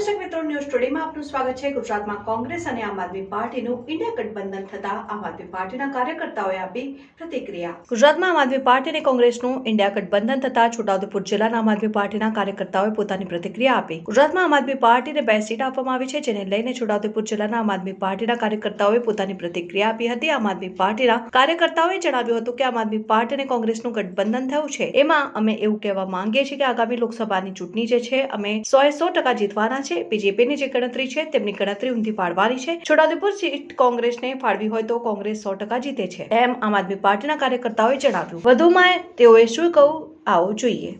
દર્શક મિત્રો, ન્યૂઝ ટુડેમાં આપનું સ્વાગત છે. ગુજરાતમાં કોંગ્રેસ અને આમ આદમી પાર્ટીનું ઇન્ડિયા ગઠબંધન થતા આમ આદમી પાર્ટીના કાર્યકર્તાઓએ આપી પ્રતિક્રિયા. ગુજરાતમાં આમ આદમી પાર્ટી અને કોંગ્રેસનું ઇન્ડિયા ગઠબંધન થતા છોટાઉદેપુર જિલ્લાના આમ આદમી પાર્ટીના કાર્યકર્તાઓએ પોતાની પ્રતિક્રિયા આપી. ગુજરાતમાં આમ આદમી પાર્ટીને બે સીટ આપવામાં આવી છે, જેને લઈને છોટાઉદેપુર જિલ્લાના આમ આદમી પાર્ટીના કાર્યકર્તાઓએ પોતાની પ્રતિક્રિયા આપી હતી. આમ આદમી પાર્ટીના કાર્યકર્તાઓએ જણાવ્યું હતું કે, આમ આદમી પાર્ટી અને કોંગ્રેસનું ગઠબંધન થયું છે. એમાં અમે એવું કહેવા માંગીએ છીએ કે આગામી લોકસભાની ચૂંટણી જે છે, અમે સો એ સો ટકા જીતવાના છે બીજેપીની જે ગણતરી છે તેમની ગણતરી ઊંધી પાડવાની છે. છોટાઉદેપુર સીટ કોંગ્રેસને ફાળવી હોય તો કોંગ્રેસ સો ટકા જીતે છે. એમ આમ આદમી પાર્ટીના કાર્યકર્તાઓએ જણાવ્યું. વધુમાં તેઓએ શું કહું આવો જોઈએ.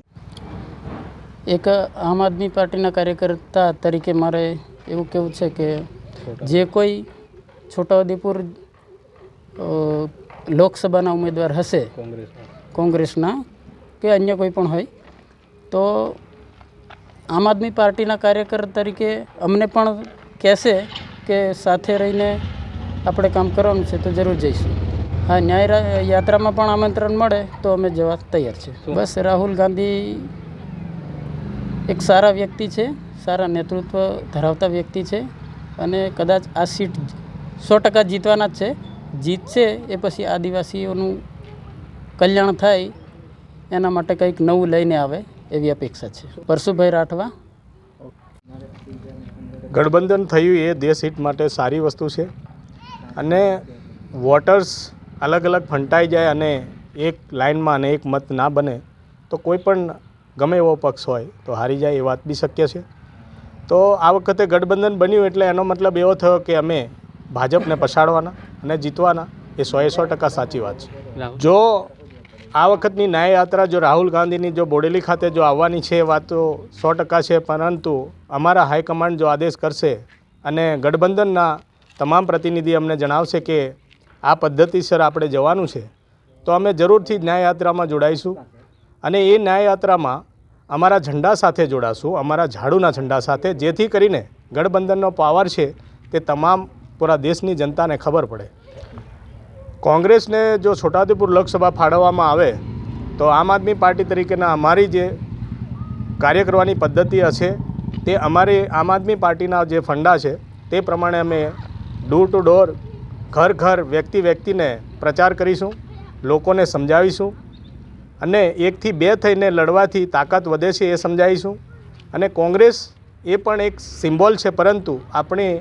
એક આમ આદમી પાર્ટીના કાર્યકર્તા તરીકે મારે એવું કહેવું છે કે જે કોઈ છોટાઉદેપુર અ, લોકસભાના ઉમેદવાર હશે કોંગ્રેસના કે અન્ય કોઈ પણ હોય તો આમ આદમી પાર્ટીના કાર્યકર તરીકે અમને પણ કહેશે કે સાથે રહીને આપણે કામ કરવાનું છે તો જરૂર જઈશું. હા ન્યાય યાત્રામાં પણ આમંત્રણ મળે તો અમે જવા તૈયાર છે. બસ રાહુલ ગાંધી એક સારા વ્યક્તિ છે સારા નેતૃત્વ ધરાવતા વ્યક્તિ છે અને કદાચ આ સીટ સો ટકા જીતવાના જ છે. જીતશે એ પછી આદિવાસીઓનું કલ્યાણ થાય એના માટે કંઈક નવું લઈને આવે. એવી અપેક્ષા છે. પરશુભાઈ રાઠવા. ગઠબંધન થયું એ દેશ હિત માટે સારી વસ્તુ છે. અને વોટર્સ અલગ અલગ ફંટાઈ જાય અને એક લાઇનમાં અને એક મત ના બને તો કોઈ પણ ગમે એવો પક્ષ હોય તો હારી જાય એ વાત બી શક્ય છે. તો આ વખતે ગઠબંધન બન્યું એટલે એનો મતલબ એવો થયો કે અમે ભાજપને પછાડવાના અને જીતવાના એ સો એ સો ટકા સાચી વાત છે. જો આ વખતની ન્યાય યાત્રા જો રાહુલ ગાંધીની જો બોડેલી ખાતે જો આવવાની છે, એ વાત તો સો ટકા છે, પરંતુ અમારા હાઈકમાન્ડ જો આદેશ કરશે અને ગઠબંધનના તમામ પ્રતિનિધિ અમને જણાવશે કે આ પદ્ધતિસર આપણે જવાનું છે, તો અમે જરૂરથી ન્યાય યાત્રામાં જોડાઈશું અને એ ન્યાય યાત્રામાં અમારા ઝંડા સાથે જોડાશું, અમારા ઝાડુના ઝંડા સાથે, જેથી કરીને ગઠબંધનનો પાવર છે, તે તમામ પૂરા દેશની જનતાને ખબર પડે. કોંગ્રેસને જો છોટાઉદેપુર લોકસભા ફાળવવામાં આવે, તો આમ આદમી પાર્ટી તરીકેના અમારી જે કાર્ય કરવાની પદ્ધતિ હશે, તે અમારી આમ આદમી પાર્ટીના જે ફંડા છે, તે પ્રમાણે અમે ડોર ટુ ડોર ઘર ઘર, વ્યક્તિ વ્યક્તિને પ્રચાર કરીશું, લોકોને સમજાવીશું અને એકથી બે થઈને લડવાથી તાકાત વધે છે એ સમજાવીશું. અને કોંગ્રેસ એ પણ એક સિમ્બોલ છે, પરંતુ આપણે,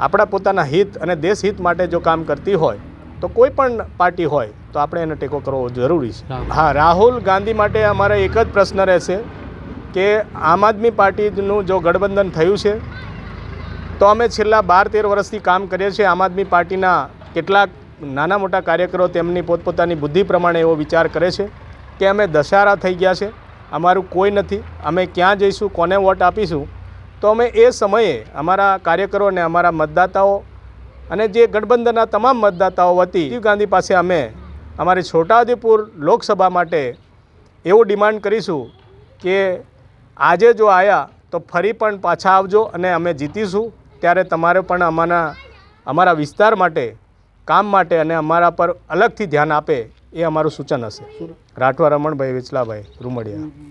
આપણા પોતાના હિત અને દેશહિત માટે જો કામ કરતી હોય તો કોઈ પણ પાર્ટી હોય તો આપણે એને ટેકો કરવો જરૂરી છે. હા. રાહુલ ગાંધી માટે અમારે એક જ પ્રશ્ન રહેશે કે આમ આદમી પાર્ટીનું જો ગઠબંધન થયું છે તો અમે છેલ્લા બાર તેર વર્ષથી કામ કરીએ છીએ આમ આદમી પાર્ટીના કેટલાક નાના મોટા કાર્યકરો તેમની પોતપોતાની બુદ્ધિ પ્રમાણે એવો વિચાર કરે છે કે અમે દશહારા થઈ ગયા છે અમારું કોઈ નથી અમે ક્યાં જઈશું કોને વોટ આપીશું તો અમે એ સમયે અમારા કાર્યકરો અને અમારા મતદાતાઓ અને જે ગઠબંધનના તમામ મતદાતાઓ વતી રાજીવ ગાંધી પાસે અમે અમારી છોટાઉદેપુર લોકસભા માટે એવું ડિમાન્ડ કરીશું કે આજે જો આવ્યા તો ફરી પણ પાછા આવજો અને અમે જીતીશું. ત્યારે તમારે પણ અમારા અમારા વિસ્તાર માટે કામ માટે અને અમારા પર અલગથી ધ્યાન આપે એ અમારું સૂચન હશે. રાઠવા રમણભાઈ વિચલાભાઈ રૂમડિયા.